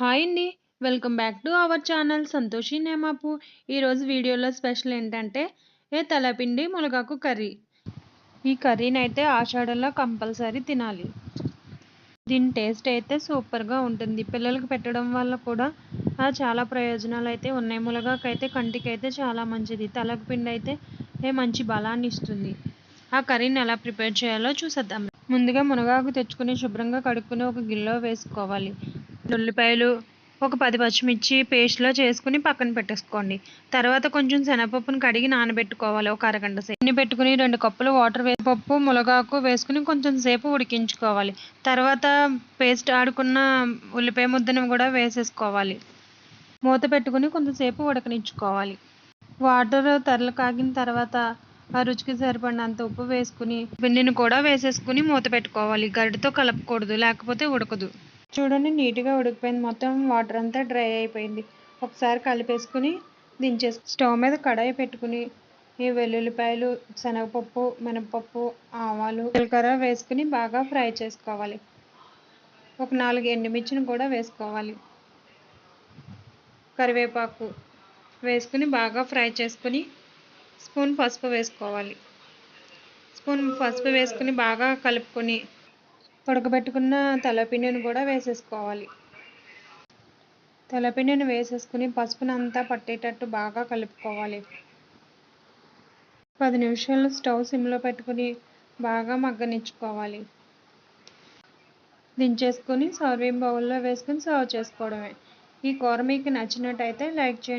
Hi అండి. Welcome back to our channel Santoshi Nemapu. ఈరోజు వీడియోలో స్పెషల్ ఏంటంటే ఏ తలపిండి మునగాకు కర్రీ. ఈ కర్రీని అయితే ఆషాఢంలో కంపల్సరీ తినాలి. దీని టేస్ట్ అయితే సూపర్గా ఉంటుంది. పిల్లలకు పెట్టడం వల్ల కూడా చాలా ప్రయోజనాలు అయితే ఉన్నాయి. మునగాకు అయితే కంటికి అయితే చాలా మంచిది. తలకు పిండి అయితే మంచి బలాన్ని ఇస్తుంది. ఆ కర్రీని ఎలా ప్రిపేర్ చేయాలో చూసేద్దాం. ముందుగా మునగాకు తెచ్చుకుని శుభ్రంగా కడుక్కుని ఒక గిన్నెలో వేసుకోవాలి. ఉల్లిపాయలు ఒక పది పచ్చిమిర్చి పేస్ట్లో చేసుకుని పక్కన పెట్టేసుకోండి. తర్వాత కొంచెం శనగపప్పును కడిగి నానబెట్టుకోవాలి ఒక అరగంట సేపు. పెట్టుకుని రెండు కప్పులు వాటర్ వేసి పప్పు మునగాకు వేసుకుని కొంచెం సేపు ఉడికించుకోవాలి. తర్వాత పేస్ట్ ఆడుకున్న ఉల్లిపాయ ముద్దను కూడా వేసేసుకోవాలి. మూత పెట్టుకుని కొంతసేపు ఉడకనిచ్చుకోవాలి. వాటర్ తరలు కాగిన తర్వాత ఆ రుచికి సరిపడినంత ఉప్పు వేసుకుని పిండిని కూడా వేసేసుకుని మూత పెట్టుకోవాలి. గరిటతో కలపకూడదు లేకపోతే ఉడకదు. చూడండి నీట్గా ఉడికిపోయింది. మొత్తం వాటర్ అంతా డ్రై అయిపోయింది. ఒకసారి కలిపేసుకుని దించేసి స్టవ్ మీద కడాయి పెట్టుకుని ఈ వెల్లుల్లిపాయలు శనగపప్పు మినపప్పు ఆవాలు జీలకర్ర వేసుకుని బాగా ఫ్రై చేసుకోవాలి. ఒక నాలుగు ఎండుమిర్చిని కూడా వేసుకోవాలి. కరివేపాకు వేసుకుని బాగా ఫ్రై చేసుకుని స్పూన్ పసుపు వేసుకోవాలి. స్పూన్ పసుపు వేసుకుని బాగా కలుపుకొని ఉడకబెట్టుకున్న తెల్లపిండిని కూడా వేసేసుకోవాలి. తెల్లపిండిని వేసేసుకుని పసుపుని అంతా పట్టేటట్టు బాగా కలుపుకోవాలి. పది నిమిషాలు స్టవ్ సిమ్లో పెట్టుకుని బాగా మగ్గనిచ్చుకోవాలి. దించేసుకుని సర్వింగ్ బౌల్లో వేసుకుని సర్వ్ చేసుకోవడమే. ఈ కూర మీకు నచ్చినట్టయితే లైక్ చేయండి.